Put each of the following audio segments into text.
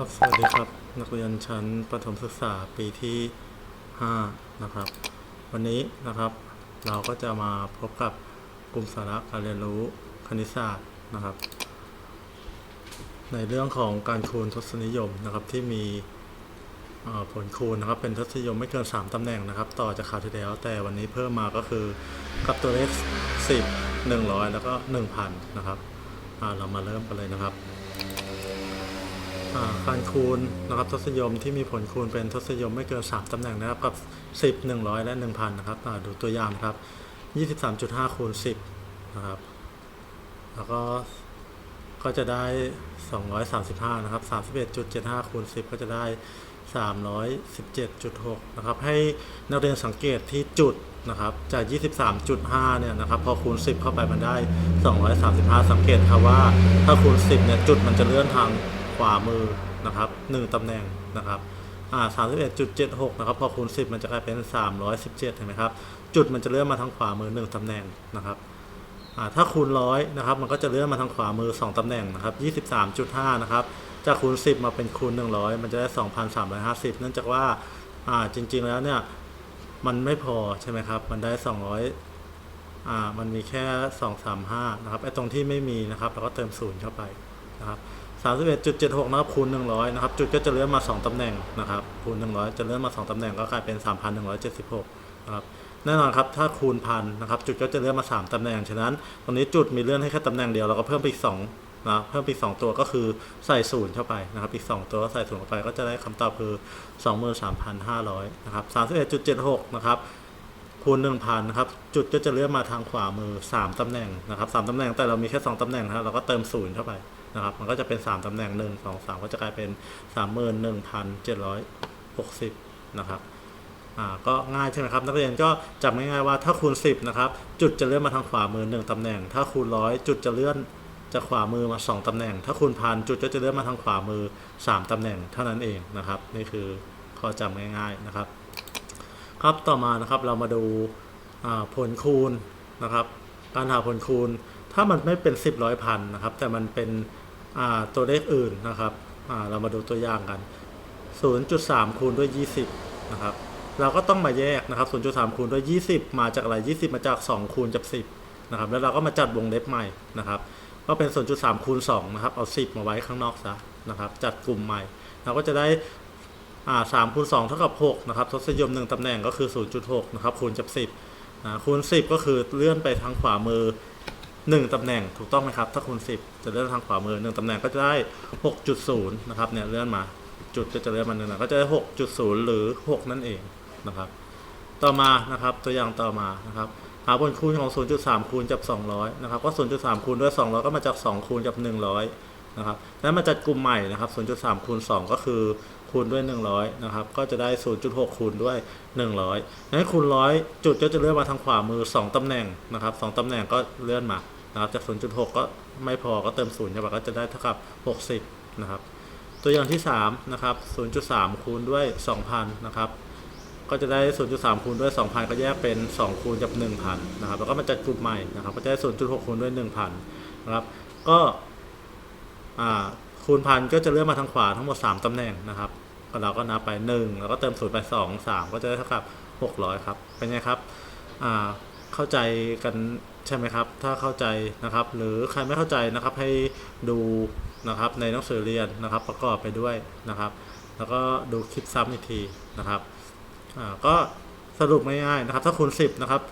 ครับสวัสดีครับ นักเรียนชั้นประถมศึกษาปีที่5นะครับ วันนี้นะครับ เราก็จะมาพบกับกลุ่มสาระการเรียนรู้คณิตศาสตร์นะครับ ในเรื่องของการคูณทศนิยมนะครับที่มีผลคูณนะครับ เป็นทศนิยมไม่เกิน 3ตำแหน่งนะครับ ต่อจากคราวที่แล้ว แต่วันนี้เพิ่มมาก็คือกับตัวเลข10 100 แล้วก็ 1000 นะครับเรามาเริ่มกันเลยนะครับ การคูณนะครับทศนิยมที่มีผลคูณเป็นทศนิยมไม่เกิน 3ตำแหน่งนะครับกับ 10 100 และ 1000 นะครับดูตัวอย่างครับ 23.5 คูณ 10 นะครับ แล้วก็ก็จะได้ 235 นะครับ 31.75 คูณ 10 ก็จะได้ 317.6 นะครับ ให้นักเรียนสังเกตที่จุดนะครับ จาก 23.5 เนี่ยนะครับ พอคูณ 10 เข้าไปมันได้ 235 สังเกตครับว่าถ้าคูณ 10 เนี่ย จุดมันจะเลื่อนทาง ขวามือนะครับ1ตำแหน่งนะครับอ่า31.76นะครับพอคูณ10มันจะกลายเป็น317เห็นไหมครับจุดมันจะเลื่อนมาทางขวามือ1ตำแหน่งนะครับอ่าถ้าคูณร้อยนะครับมันก็จะเลื่อนมาทางขวามือ2ตำแหน่งนะครับ23.5นะครับจากคูณ10มาเป็นคูณ100มันจะได้2,350เนื่องจากว่าอ่าจริง ๆแล้วเนี่ยมันไม่พอใช่ไหมครับมันได้200อ่ามันมีแค่235นะครับไอ้ตรงที่ไม่มีนะครับเราก็เติมศูนย์เข้าไปนะครับ 31.76นะครับคูณ100นะครับจุดก็จะเลื่อนมา 2ตำแหน่งนะครับคูณ100 จะเลื่อนมา 2ตำแหน่งก็กลายเป็น 3,176นะครับแน่นอนครับถ้าคูณพันนะครับจุดก็จะเลื่อนมา 3ตำแหน่งฉะนั้นตรงนี้จุดมีเลื่อนให้แค่ตำแหน่งเดียวเราก็เพิ่มไปอีก2นะเพิ่มไปอีก2ตัวก็คือใส่ศูนย์เข้าไปนะครับอีก 2 ตัวก็ใส่ศูนย์เข้าไปก็จะได้คำตอบคือ 23,500นะครับ31.76นะครับคูณ1,000นะครับจุดก็จะเลื่อนมาทางขวามือ 3ตำแหน่งนะครับ3ตำแหน่งแต่เรามีแค่ 2ตำแหน่งนะครับเราก็เติมศูนย์เข้าไป นะครับ มันก็จะเป็น 3ตำแหน่ง 1 2 3 ก็จะกลายเป็น 31,760 นะครับอ่าก็ง่ายใช่ไหมครับ นักเรียนก็จำง่ายๆว่าถ้าคูณ 10 นะครับ จุดจะเลื่อนมาทางขวามือ 1ตำแหน่ง ถ้าคูณร้อยจุดจะเลื่อนจากขวามือมา 2ตำแหน่ง ถ้าคูณพันจุดก็จะเลื่อนมาทางขวามือ 3ตำแหน่งเท่านั้นเองนะครับ นี่คือข้อจำง่าย ๆนะครับ ครับต่อมานะครับเรามาดูอ่าผลคูณนะครับ การหาผลคูณ ถ้ามันไม่เป็น 10ร้อยพันนะครับ แต่มันเป็น ตัวเลขอื่นนะครับเรามาดูตัวอย่างกัน 0.3 คูณด้วย 20 นะครับ เราก็ต้องมาแยกนะครับ 0.3 คูณด้วย 20 มาจากอะไร 20 มาจาก 2 คูณกับ 10 นะครับ แล้วเราก็มาจัดวงเล็บใหม่นะครับ ก็เป็น 0.3 คูณ 2 นะครับ เอา 10 มาไว้ข้างนอกซะนะครับ จัดกลุ่มใหม่ เราก็จะได้อ่า3คูณ2เท่ากับ6นะครับทศนิยม1ตำแหน่งก็คือ 0.6 นะครับ คูณกับ 10อ่าคูณ 10 ก็คือเลื่อนไปทางขวามือ 1 ตำแหน่งถูกต้องไหมครับ ถ้าคูณ 10 จะเลื่อนทางขวามือ 1 ตำแหน่งก็จะได้ 6.0 นะครับเนี่ยเลื่อนมาจุดก็จะเลื่อนมาหนึ่งนะก็จะได้ 6.0 หรือ 6 นั่นเองนะครับ ต่อมานะครับตัวอย่างต่อมานะครับหาผลคูณของ 0.3 คูณกับ 200 นะครับ ก็ 0.3 คูณด้วย 200 ก็มาจาก 2 คูณกับ 100 นะครับแล้วมาจัดกลุ่มใหม่นะครับ 0.3 คูณ 2 ก็คือคูณด้วย 100 นะครับ ก็จะได้ 0.6 คูณด้วย 100งั้นคูณ 100 จุดก็จะเลื่อนมาทางขวามือ 2 ตำแหน่งนะครับ 2 ตำแหน่งก็เลื่อนมา นะครับจาก 0.6 ก็ไม่พอก็เติม0เข้าไปก็จะได้เท่ากับ 60 นะครับ ตัวอย่างที่ 3 นะครับ 0.3 คูณด้วย 2,000 นะครับ ก็จะได้ 0.3 คูณด้วย 2,000 ก็แยกเป็น 2 คูณกับ 1,000 นะครับ แล้วก็มาจัดกลุ่มใหม่นะครับ ก็จะได้ 0.6 คูณด้วย 1,000 นะครับ ก็คูณพันก็จะเลื่อนมาทางขวาทั้งหมด 3 ตำแหน่งนะครับก็เราก็นับไป 1 แล้วก็เติม0ไป 2 3 ก็จะได้เท่ากับ 600 ครับ เป็นไงครับเข้าใจกัน ใช่ไหมครับ ถ้าเข้าใจนะครับ หรือใครไม่เข้าใจนะครับให้ดูนะครับในหนังสือเรียนนะครับ ประกอบไปด้วยนะครับ แล้วก็ดูคลิปซ้ำอีกทีนะครับก็สรุปง่ายๆนะครับ ถ้าคูณ10นะครับ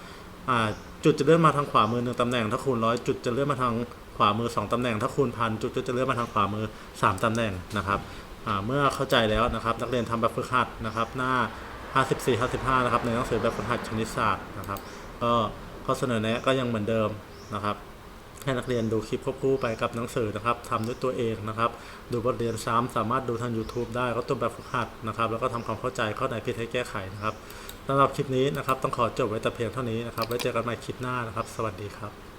จุดจะเลื่อนมาทางขวามือหนึ่งตำแหน่ง ถ้าคูณร้อยจุดจะเลื่อนมาทางขวามือ 2ตำแหน่ง ถ้าคูณพันจุดก็จะเลื่อนมาทางขวามือ 3ตำแหน่งนะครับเมื่อเข้าใจแล้วนะครับ นักเรียนทำแบบฝึกหัดนะครับ หน้า 54 55 นะครับ ในหนังสือแบบฝึกหัดคณิตศาสตร์นะครับ ก็ ข้อเสนอแนะก็ยังเหมือนเดิมนะครับให้นักเรียนดูคลิปควบคู่ไปกับหนังสือนะครับทำด้วยตัวเองนะครับ ดูบทเรียนซ้ำสามารถดูทาง YouTube ได้ก็ตัวแบบฝึกหัดนะครับ แล้วก็ทำความเข้าใจข้อไหนผิดให้แก้ไขนะครับสำหรับคลิปนี้นะครับ ต้องขอจบไว้แต่เพียงเท่านี้นะครับ ไว้เจอกันใหม่คลิปหน้านะครับ สวัสดีครับ